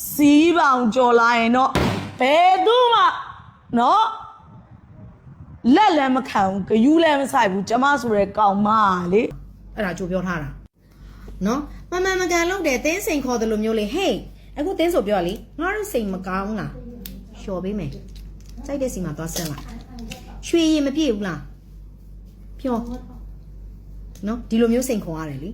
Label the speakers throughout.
Speaker 1: စီးပေါင်ကြော်လာရင်တော့ဘယ်သူမှနော်လက်လည်းမခံဘူးဂယူးလည်းမဆိုင်ဘူးကျမဆိုတဲ့ကောင်မလေ
Speaker 2: အဲ့ဒါကြိုပြောထားတာနော်မမှန်မကန်လုပ်တယ်တင်းစိန်ခေါ်တယ်လို့မျိုးလေဟေးအခုတင်းဆိုပြောလေငါတို့စိန်မကောင်းလားလျှော်ပေးမယ်ကြိုက်တဲ့စီမှာသွားဆက်လိုက်ရွှေရင်မပြည့်ဘူးလားပြောနော်ဒီလိုမျိုးစိန်ခေါ်ရတယ်လေ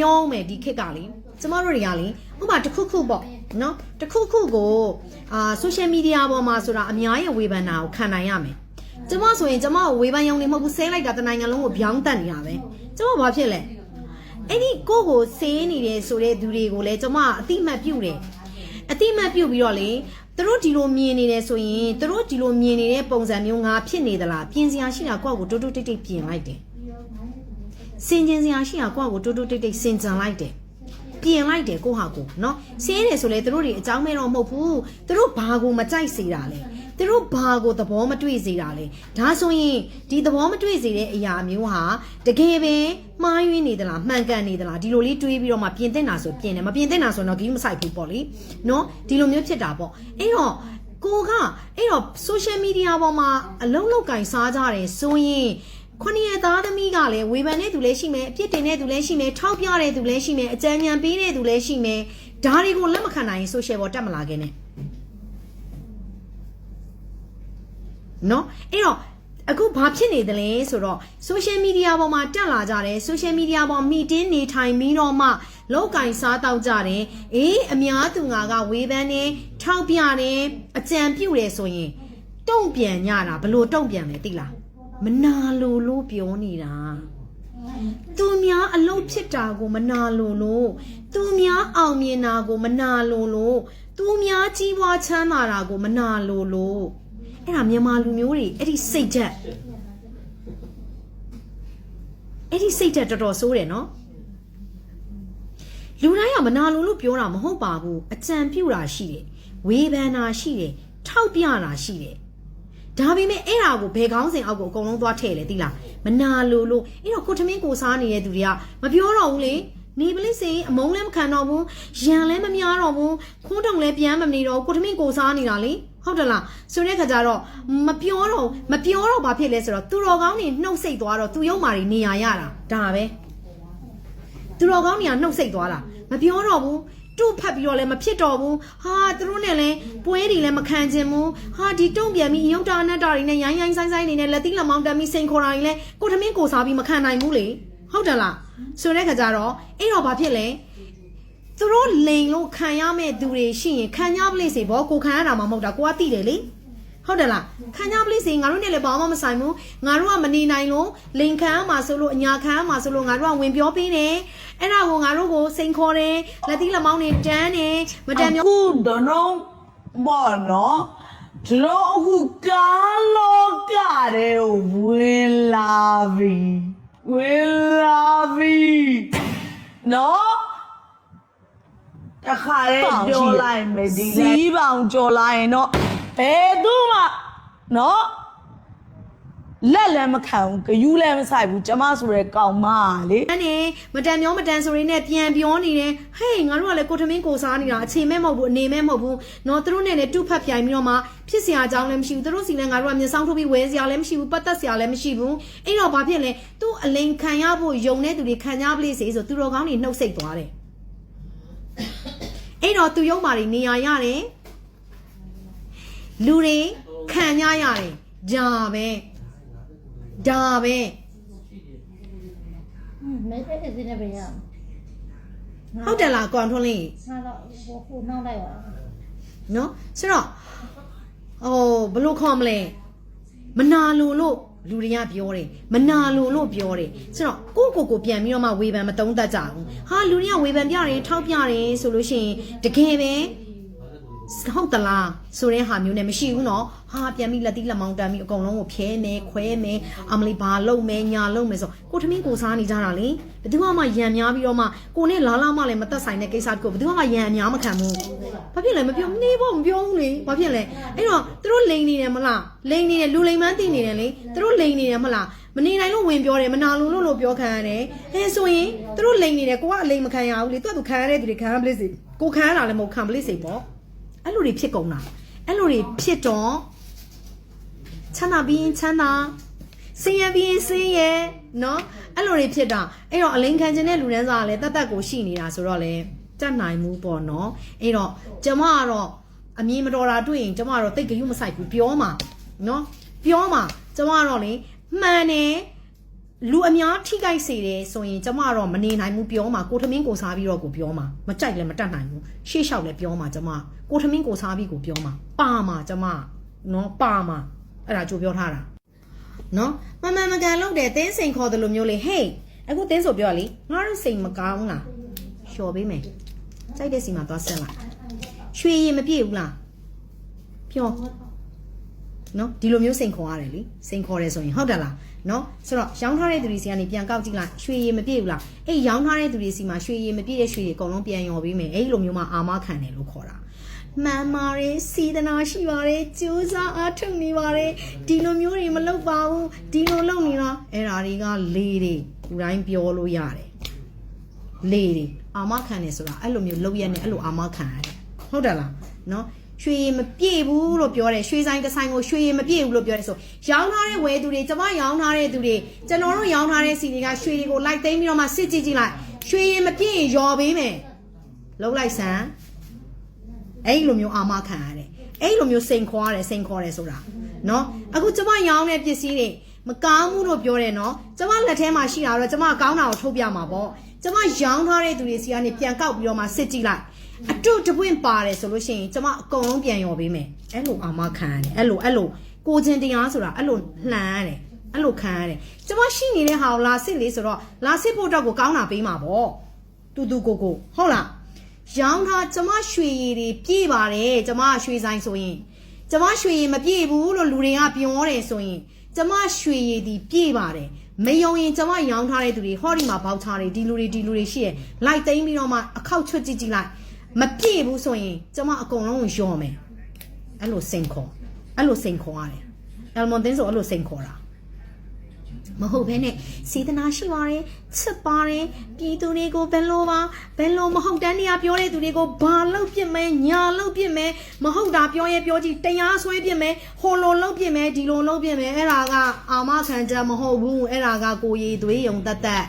Speaker 2: ပြောအောင်မယ်ဒီခက်ကလေကျမတို့တွေကလေဥပမာတစ်ခုခုပေါ့နော်တစ်ခုခုကိုအာဆိုရှယ်မီဒီယာပေါ်မှာဆိုတာအများရဲ့ဝေဖန်တာကိုခံနိုင်ရမယ်ကျမဆိုရင်ကျမကိုဝေဖန်ရုံနဲ့မဟုတ်ဘူးဆဲလိုက်တာတနိုင်ငံလုံးကိုပြောင်းတက်နေတာပဲကျမဘာဖြစ်လဲအဲ့ဒီကိုယ့်ကိုဆေးနေတယ်ဆိုတဲ့သူတွေကိုလည်းကျမအတိမတ်ပြုတယ်အတိမတ်ပြုပြီးတော့လေသူတို့ဒီလိုမြင်နေတယ်ဆိုရင်သူတို့ဒီလိုမြင်နေတဲ့ပုံစံမျိုးငါဖြစ်နေသလားပြင်စရာရှိတာကိုယ့်ကိုတိုးတိုးတိတ်တိတ်ပြင်လိုက်တယ် စင်ကျင်စရာရှိတာကိုယ့်ကိုတိုးတိုးတိတ်တိတ်စင်ကြံလိုက်တယ်ပြင်လိုက်တယ်ကိုယ့်ဟာကိုယ်နော်စင်းတယ်ဆိုလေသူတို့တွေအကြောင်းမဲတော့မဟုတ်ဘူးသူတို့ဘာကိုမကြိုက်စေတာလဲသူတို့ဘာကိုသဘောမတွေ့စေတာလဲဒါဆိုရင်ဒီသဘောမတွေ့စေတဲ့အရာမျိုးဟာတကယ်ပဲမှားယွင်းနေသလားမှန်ကန်နေသလားဒီလိုလေးတွေးပြီးတော့မှပြင်သင့်တာဆိုပြင်တယ်မပြင်သင့်တာဆိုတော့ဂိမ်းမဆိုင်ဘူးပေါ့လေနော်ဒီလိုမျိုးဖြစ်တာပေါ့အဲ့တော့ကိုကအဲ့တော့ social media ပေါ်မှာအလုံးလောက်ကင်စားကြတယ်ဆိုရင် ခொနည်းသားသမီးကလည်းဝေဖန်တဲ့သူလည်းရှိမယ်အပြစ်တင်တဲ့သူလည်းရှိမယ်ထောက်ပြတဲ့သူလည်းရှိမယ်အကြံဉာဏ်ပေးတဲ့သူလည်းရှိမယ်ဒါတွေကိုလက်မခံနိုင်ရင် social ပေါ်တက်မလာခင်နဲ့နော်အဲ့တော့အခုဘာဖြစ်နေသလဲဆိုတော့ social media ပေါ်မှာတက်လာကြတယ် social media ပေါ်မီတင်းနေထိုင်ပြီးတော့မှလောက်ကင်စားတောက်ကြတယ်အေးအများသူငါကဝေဖန်နေထောက်ပြတယ်အကြံပြုတယ်ဆိုရင်တုံ့ပြန်ညတာဘလို့တုံ့ပြန်လဲသိလား မနာလိုလို့ပြောနေတာသူများအလုပ်ဖြစ်တာကိုမနာလိုလို့သူများအောင်မြင်တာကိုမနာလိုလို့သူများကြီးပွားချမ်းသာတာကိုမနာလိုလို့အဲ့ဒါမြန်မာလူမျိုးတွေအဲ့ဒီစိတ်ချက်အဲ့ဒီစိတ်ချက်တော်တော်ဆိုးတယ်နော်လူတိုင်းကမနာလိုလို့ပြောတာမဟုတ်ပါဘူးအကြံပြုတာရှိတယ်ဝေဖန်တာရှိတယ်ထောက်ပြတာရှိတယ် ဒါပေမဲ့အဲ့ဒါကိုဘယ်ကောင်းစဉ်အောက်ကိုအကုန်လုံးသွားထည့်လေတိလားမနာလိုလို့အဲ့တော့ကိုထမင်းကိုစားနေတဲ့သူတွေကမပြောတော့ဘူးလေနေပလစ်စေအမုန်းလည်းမခံတော့ဘူးရန်လည်းမများတော့ဘူးခိုးတုံလည်းပြန်မနေတော့ဘူးကိုထမင်းကိုစားနေတာလေဟုတ်တယ်လားဆိုတဲ့ခါကျတော့မပြောတော့မပြောတော့ဘာဖြစ်လဲဆိုတော့သူတော်ကောင်းနေနှုတ်ဆက်သွားတော့သူရုံမာတွေနေရရတာဒါပဲသူတော်ကောင်းတွေကနှုတ်ဆက်သွားတာမပြောတော့ဘူး တူဖတ်ပြီးတော့လည်းမဖြစ်တော့ဘူးဟာသူတို့နဲ့လည်းပွဲတွေလည်းမခံချင်ဘူးဟာဒီတုံ့ပြန်ပြီးအယုတ်တာအနက်တာတွေနဲ့ရိုင်းရိုင်းဆိုင်ဆိုင်နေနဲ့လက်သီးလက်မောင်းတက်ပြီးစိန်ခေါ်တာတွေလည်းကိုထမင်းကိုစားပြီးမခံနိုင်ဘူးလေဟုတ်တယ်လားဆိုတဲ့ခါကျတော့အဲ့တော့ဘာဖြစ်လဲသူတို့လိန်လို့ခံရမဲ့သူတွေရှိရင်ခံရပလိစေဘောကိုခံရတာမှမဟုတ်တာကိုကသိတယ်လေ ဟုတ်တယ်လားခံရပလိစေငါတို့နဲ့လည်းဘာမှမဆိုင်ဘူးငါတို့ကမနေနိုင်လို့လိန်ခံရမှာဆိုလို့အညာခံရမှာဆိုလို့ငါတို့ကဝင်ပြောပေးတယ်အဲ့ဒါကိုငါတို့ကိုစိန်ခေါ်တယ်လက်သီးလက်မောင်းတွေတန်းတယ်မတန်းမျိုး
Speaker 1: အခုဒရုံဘောနော်ဒရုံအခုကာလောကတဲ့ဝင်လာပြီဝင်လာပြီနော်တခါလေကြော်လိုက်မယ်ဒီစီးပေါင်ကြော်လာရင်တော့ ဘယ်သူမှနော်လက်လည်းမခံဘူးဂယူးလည်းမဆိုင်ဘူးကျမဆိုတဲ့ကောင်မလေ
Speaker 2: တန်းနေမတန်မျောမတန်ဆိုရင်းနဲ့ပြန်ပြောနေတယ်ဟေးငါတို့ကလည်းကိုထမင်းကိုစားနေတာအချိန်မဲ့မဟုတ်ဘူးအနေမဲ့မဟုတ်ဘူးနော်သူတို့နဲ့လည်းတူဖတ်ပြိုင်ပြီးတော့မှဖြစ်စရာအကြောင်းလည်းမရှိဘူးသူတို့စီလည်းငါတို့ကမျက်စောင်းထုတ်ပြီးဝဲစရာလည်းမရှိဘူးပတ်သက်စရာလည်းမရှိဘူးအဲ့တော့ဘာဖြစ်လဲသူ့အလိန်ခံရဖို့ယုံတဲ့သူတွေခံကြပလိစေဆိုသူတော်ကောင်းတွေနှုတ်ဆက်သွားတယ်အဲ့တော့သူရုံမာတွေနေရရတယ် လူတွေခံရရတယ်ဒါပဲဒါပဲ
Speaker 3: မဲတဲ့စင်းနေပဲရ
Speaker 2: ဟုတ်တယ်လား control လေးဟာ
Speaker 3: တော့ဟိုနှောင်းလိုက်ပါ
Speaker 2: နော်ဆိုတော့ဟိုဘယ်လိုခေါ်မလဲမနာလိုလို့လူတွေကပြောတယ်မနာလိုလို့ပြောတယ်ဆိုတော့ကိုကိုကိုပြန်ပြီးတော့မှဝေဖန်မတုံးတတ်ကြဘူးဟာလူတွေကဝေဖန်ပြတယ်ထောက်ပြတယ်ဆိုလို့ရှိရင်တကယ်ပဲ ဟုတ်တလားဆိုတဲ့ဟာမျိုးနဲ့မရှိဘူးနော်ဟာပြန်ပြီးလက်တီးလက်မောင်းတမ်းပြီးအကုန်လုံးကိုဖြဲမယ်ခွဲမယ်အမလီဘာလုံးမယ်ညာလုံးမယ်ဆိုကိုထမင်းကိုစားနေကြတာလေဘယ်သူမှရံများပြီးတော့မှကိုနဲ့လာလာမှလည်းမသက်ဆိုင်တဲ့ကိစ္စကိုဘယ်သူမှရံအများမခံဘူးဘာဖြစ်လဲမပြောနေဖို့မပြောဘူးလေဘာဖြစ်လဲအဲ့တော့သူတို့လိန်နေတယ်မလားလိန်နေတယ်လူလိန်မှန်းသိနေတယ်လေသူတို့လိန်နေတယ်မလားမနေနိုင်လို့ဝင်ပြောတယ်မနာလို့လို့ပြောခံရတယ်ဟဲ့ဆိုရင်သူတို့လိန်နေတယ်ကိုကအလိန်မခံရဘူးလေသူကသူခံရတဲ့သူတွေခံရပလိစေကိုခံရတာလည်းမဟုတ်ခံပလိစေပေါ့ အဲ့လိုတွေဖြစ်ကုန်တာအဲ့လိုတွေဖြစ်တော့ချမ်းသာပြီးရင်ချမ်းသာဆင်းရဲပြီးရင်ဆင်းရဲနော်အဲ့လိုတွေဖြစ်တာအဲ့တော့အလိန်ခံခြင်းတဲ့လူတန်းစားကလည်းတတ်တတ်ကိုရှိနေတာဆိုတော့လေတက်နိုင်မှုပေါ့နော်အဲ့တော့ကျမကတော့အမြင်မတော်တာတွေ့ရင်ကျမကတော့တိတ်ကြွမဆိုင်ဘူးပြောမှာနော်ပြောမှာကျမကတော့လေမှန်တယ် လူအများထိခိုက်စေတယ်ဆိုရင်ကျမတော့မနေနိုင်ဘူးပြောမှာကိုထမင်းကိုစားပြီးတော့ကိုပြောမှာမကြိုက်လည်းမတတ်နိုင်ဘူးရှေ့လျှောက်လည်းပြောမှာကျမကိုထမင်းကိုစားပြီးကိုပြောမှာပါမှာကျမနော်ပါမှာအဲ့ဒါကြိုပြောထားတာနော်မမန်မကန်လို့တယ်တင်းစိန်ခေါ်တယ်လို့မျိုးလေဟေးအခုတင်းဆိုပြောလေငါတို့စိန်မကောင်းလားလျှော်ပေးမယ်ကြိုက်တဲ့စီမှာသွားဆက်လိုက်ရွှေရင်မပြည့်ဘူးလားပြော နော်ဒီလိုမျိုးစိန်ခေါ်ရတယ်လေစိန်ခေါ်တယ်ဆိုရင်ဟုတ်တယ်လားနော်ဆိုတော့ရောင်းထားတဲ့သူတွေစီကနေပြန်ကောက်ကြည့်လိုက်ရွှေရည်မပြည့်ဘူးလားအဲ့ရောင်းထားတဲ့သူတွေစီမှာရွှေရည်မပြည့်တဲ့ရွှေရည်အကုန်လုံးပြန်ရော်ပေးမယ်အဲ့လိုမျိုးမှအာမခံတယ်လို့ခေါ်တာမှန်ပါတယ်စီဒနာရှိပါတယ်ကြိုးစားအားထုတ်နေပါတယ်ဒီလိုမျိုးတွေမလုပ်ပါဘူးဒီလိုလုပ်နေတာအဲ့ဓာတွေကလေတွေလူတိုင်းပြောလို့ရတယ်လေတွေအာမခံတယ်ဆိုတာအဲ့လိုမျိုးလုပ်ရက်နဲ့အဲ့လိုအာမခံရတယ်ဟုတ်တယ်လားနော် ရွှေရည်မပြည့်ဘူးလို့ပြောတယ်ရွှေဆိုင်တစ်ဆိုင်ကိုရွှေရည်မပြည့်ဘူးလို့ပြောတယ်ဆိုရောင်းထားတဲ့ဝယ်သူတွေကျမရောင်းထားတဲ့သူတွေကျွန်တော်တို့ရောင်းထားတဲ့စီတွေကရွှေတွေကိုလိုက်သိမ်းပြီးတော့မှစစ်ကြည့်ကြည့်လိုက်ရွှေရည်မပြည့်ရင်ရော်ပေးမယ်လုံးလိုက်စမ်းအဲ့လိုမျိုးအာမခံရတယ်အဲ့လိုမျိုးစိန်ခေါ်ရတယ်စိန်ခေါ်တယ်ဆိုတာနော်အခုကျမရောင်းတဲ့ပစ္စည်းတွေမကောင်းဘူးလို့ပြောတယ်နော်ကျမလက်ထဲမှာရှိတာတော့ကျမကောင်းတာကိုထုတ်ပြမှာပေါ့ကျမရောင်းထားတဲ့သူတွေစီကနေပြန်ကောက်ပြီးတော့မှစစ်ကြည့်လိုက် အတုတပွင့်ပါတယ်ဆိုလို့ရှိရင်ကျမအကုန်လုံးပြန်ရော်ပေးမယ်အဲ့လိုအာမခံရတယ်အဲ့လိုအဲ့လိုကိုချင်းတရားဆိုတာအဲ့လိုလှန်ရတယ်အဲ့လိုခံရတယ်ကျမရှိနေတဲ့ဟာကိုလာစစ်လေဆိုတော့လာစစ်ဖို့တော့ကိုကောင်းတာပေးမှာပေါ့တူတူကိုကိုဟုတ်လားရောင်းထားကျမရွှေရည်တွေပြည့်ပါတယ်ကျမရွှေဆိုင်ဆိုရင်ကျမရွှေရည်မပြည့်ဘူးလို့လူတွေကပြောတယ်ဆိုရင်ကျမရွှေရည်ဒီပြည့်ပါတယ်မယုံရင်ကျမရောင်းထားတဲ့သူတွေဟောဒီမှာပေါက်ချားတွေဒီလူတွေဒီလူတွေရှိရလိုက်သိမ်းပြီးတော့မှအခောက်ချွတ်ကြည့်ကြည့်လိုက် မပြည့်ဘူးဆိုရင်ကျမအကုန်လုံးကိုယောမယ်အဲ့လိုစိန်ခေါ်အဲ့လိုစိန်ခေါ်ရတယ်အယ်မွန်တင်းဆိုအဲ့လိုစိန်ခေါ်တာမဟုတ်ဘဲနဲ့စေတနာရှိပါတယ်ချစ်ပါတယ်ပြည်သူတွေကိုဘယ်လိုပါဘယ်လိုမဟုတ်တန်းတရားပြောတဲ့သူတွေကိုဘာလုပ်ပြစ်မဲညာလုပ်ပြစ်မဲမဟုတ်တာပြောရဲပြောကြည့်တရားဆွဲပြစ်မဲဟိုလိုလုပ်ပြစ်မဲဒီလိုလုပ်ပြစ်မဲအဲ့ဒါကအာမခံချက်မဟုတ်ဘူးအဲ့ဒါကကိုရည်သွေးယုံတတ်တတ်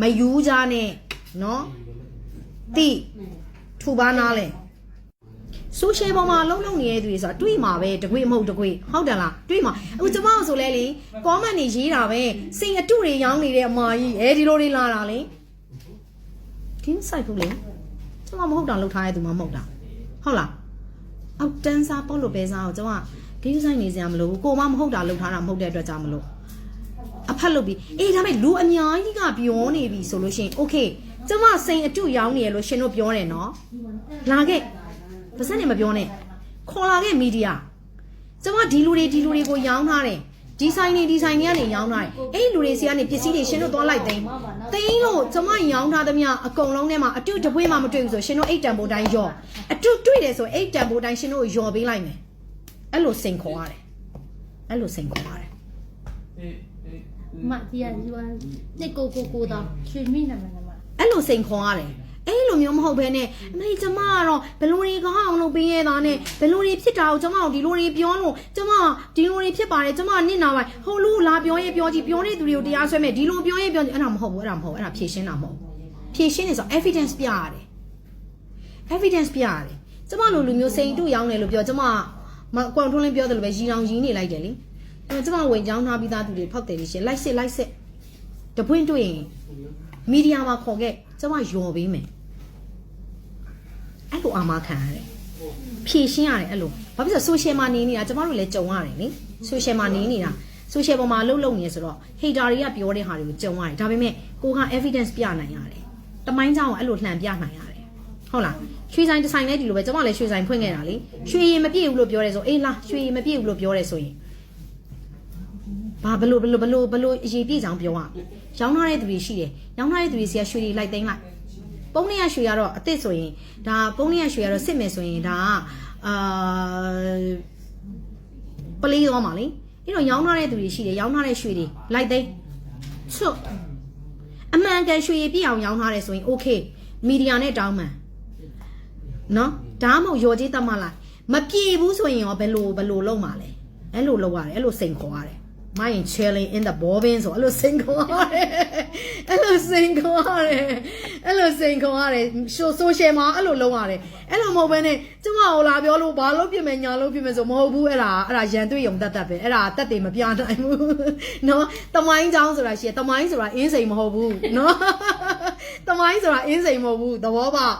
Speaker 2: မယူကြနဲ့နော်တိ ထူပါနာလဲဆိုရှယ်ပေါ်မှာလုံးလုံးနေတဲ့သူတွေဆိုတာတွေ့မှာပဲတကွေမဟုတ်တကွေဟုတ်တယ်လားတွေ့မှာအခုကျမတို့ဆိုလဲလေ comment တွေရေးတာပဲစိန်အတုတွေရောင်းနေတဲ့အမာကြီးအဲဒီလိုတွေလာတာလေဒီမဆိုင်ဘူးလေကျမမဟုတ်တာလောက်ထားတဲ့သူမှမဟုတ်တာဟုတ်လားအောက်တန်းစားပေါ့လို့ပဲစားအောင်ကျမဂိမ်းဆိုင်နေစရာမလိုဘူးကိုမမဟုတ်တာလောက်ထားတာမဟုတ်တဲ့အတွက်ကြောင့်မလို့အဖက်လုပ်ပြီးအေးဒါပေမဲ့လူအများကြီးကပြောနေပြီဆိုလို့ရှိရင် okay ကျမစိန်အတုရောင်းနေရလို့ရှင်တို့ပြောတယ်နော်လာခဲ့ပါစက်နဲ့မပြောနဲ့ခေါ်လာခဲ့မီဒီယာကျမဒီလူတွေဒီလူတွေကိုရောင်းထားတယ်ဒီဆိုင်နေဒီဆိုင်တွေကနေရောင်းထားတယ်အဲ့ဒီလူတွေစီကနေပစ္စည်းတွေရှင်တို့သွားလိုက်သိမ်းသိမ်းလို့ကျမရောင်းထားသမျှအကုန်လုံးထဲမှာအတုတပွေးမှမတွေ့ဘူးဆိုရှင်တို့အိတ်တံပိုးတိုင်းယော့အတုတွေ့တယ်ဆိုအိတ်တံပိုးတိုင်းရှင်တို့ကိုယော်ပေးလိုက်မယ်အဲ့လိုစိန်ခေါ်ရတယ်အဲ့လိုစိန်ခေါ်ရတယ်
Speaker 3: မဒီကဒီကတက်ကိုကိုကိုတော့ရွှေမိနေမှာမ
Speaker 2: အဲ့လိုစိန်ခေါ်ရတယ်အဲ့လိုမျိုးမဟုတ်ဘဲနဲ့အမေကျမကတော့ဘယ်လိုတွေကောင်းအောင်လုပ်ပေးရတာနဲ့ဘယ်လိုတွေဖြစ်တာကိုကျမတို့ဒီလိုတွေပြောလို့ကျမဒီလိုတွေဖြစ်ပါတယ်ကျမနစ်နာပါဟိုလူလာပြောရဲပြောကြည့်ပြောတဲ့သူတွေကိုတရားဆွဲမယ်ဒီလိုပြောရဲပြောကြည့်အဲ့ဒါမဟုတ်ဘူးအဲ့ဒါမဟုတ်ဘူးအဲ့ဒါဖြည့်ရှင်းတာမဟုတ်ဘူးဖြည့်ရှင်းနေဆို evidence ပြရတယ် evidence ပြရတယ်ကျမလိုလူမျိုးစိန်တုရောင်းတယ်လို့ပြောကျမမကွန်ထုံးလင်းပြောတယ်လို့ပဲရီတောင်ရီးနေလိုက်တယ်လေအဲ့ကျမဝင်ကြောင်းထားပြီးသားသူတွေဖောက်တယ်လို့ရှင်လိုက်စစ်လိုက်စစ် တပွင့်တွေ့ရင်မီဒီယာမှာခေါ်ခဲ့ကျမယော်ပေးမယ်အဲ့လိုအာမခံရတယ်ဖြည့်ရှင်းရတယ်အဲ့လိုဘာဖြစ်လို့ဆိုရှယ်မှာနေနေတာကျမတို့လည်းကြုံရတယ်လေဆိုရှယ်မှာနေနေတာဆိုရှယ်ပေါ်မှာလှုပ်လှုပ်နေဆိုတော့ hater တွေကပြောတဲ့ဟာတွေကိုကြုံရတယ်ဒါပေမဲ့ကိုက evidence ပြနိုင်ရတယ်တမိုင်းကြောင်အဲ့လိုလှန်ပြနိုင်ရတယ်ဟုတ်လားရွှေဆိုင်တစ်ဆိုင်လည်းဒီလိုပဲကျမလည်းရွှေဆိုင်ဖွင့်ခဲ့တာလေရွှေရင်မပြည့်ဘူးလို့ပြောတယ်ဆိုအေးလားရွှေရင်မပြည့်ဘူးလို့ပြောတယ်ဆိုရင် ဘာဘလို့ဘလို့ဘလို့ဘလို့အရေးပြည့်ချောင်ပြောရရောင်းထားတဲ့သူတွေရှိတယ်ရောင်းထားတဲ့သူတွေစီကရွှေတွေလိုက်သိမ်းလိုက်ပုံးနေရရွှေကတော့အစ်စ်ဆိုရင်ဒါပုံးနေရရွှေကတော့စစ်မယ်ဆိုရင်ဒါကအာပလေးသွားမှာလေအဲ့တော့ရောင်းထားတဲ့သူတွေရှိတယ်ရောင်းထားတဲ့ရွှေတွေလိုက်သိမ်းချွတ်အမှန်ကန်ရွှေရပြည့်အောင်ရောင်းထားတယ်ဆိုရင် okay မီဒီယာနဲ့တောင်းမှန်နော်ဒါမှမဟုတ်ရော်ကြီးတတ်မှလိုက်မပြေဘူးဆိုရင်ရောဘယ်လိုဘယ်လိုလုပ်မှာလဲအဲ့လိုလုပ်ရတယ်အဲ့လိုစိန်ခေါ်ရတယ် mind chilling in the bobbin ဆိုအဲ့လိုစိန်ခေါ်ရတယ်အဲ့လိုစိန်ခေါ်ရတယ်အဲ့လိုစိန်ခေါ်ရတယ် social မှာအဲ့လိုလုပ်ရတယ်အဲ့လိုမဟုတ်ဘဲနဲ့ကျမဟိုလာပြောလို့ဘာလို့ပြင်မယ်ညာလို့ပြင်မယ်ဆိုမဟုတ်ဘူးအဲ့ဒါအဲ့ဒါရန်တွေ့ရုံတတ်တတ်ပဲအဲ့ဒါတက်တယ်မပြနိုင်ဘူးနော်တမိုင်းချောင်းဆိုတာရှိရတမိုင်းဆိုတာအင်းစိန်မဟုတ်ဘူးနော်တမိုင်းဆိုတာအင်းစိန်မဟုတ်ဘူးသဘောပေါက်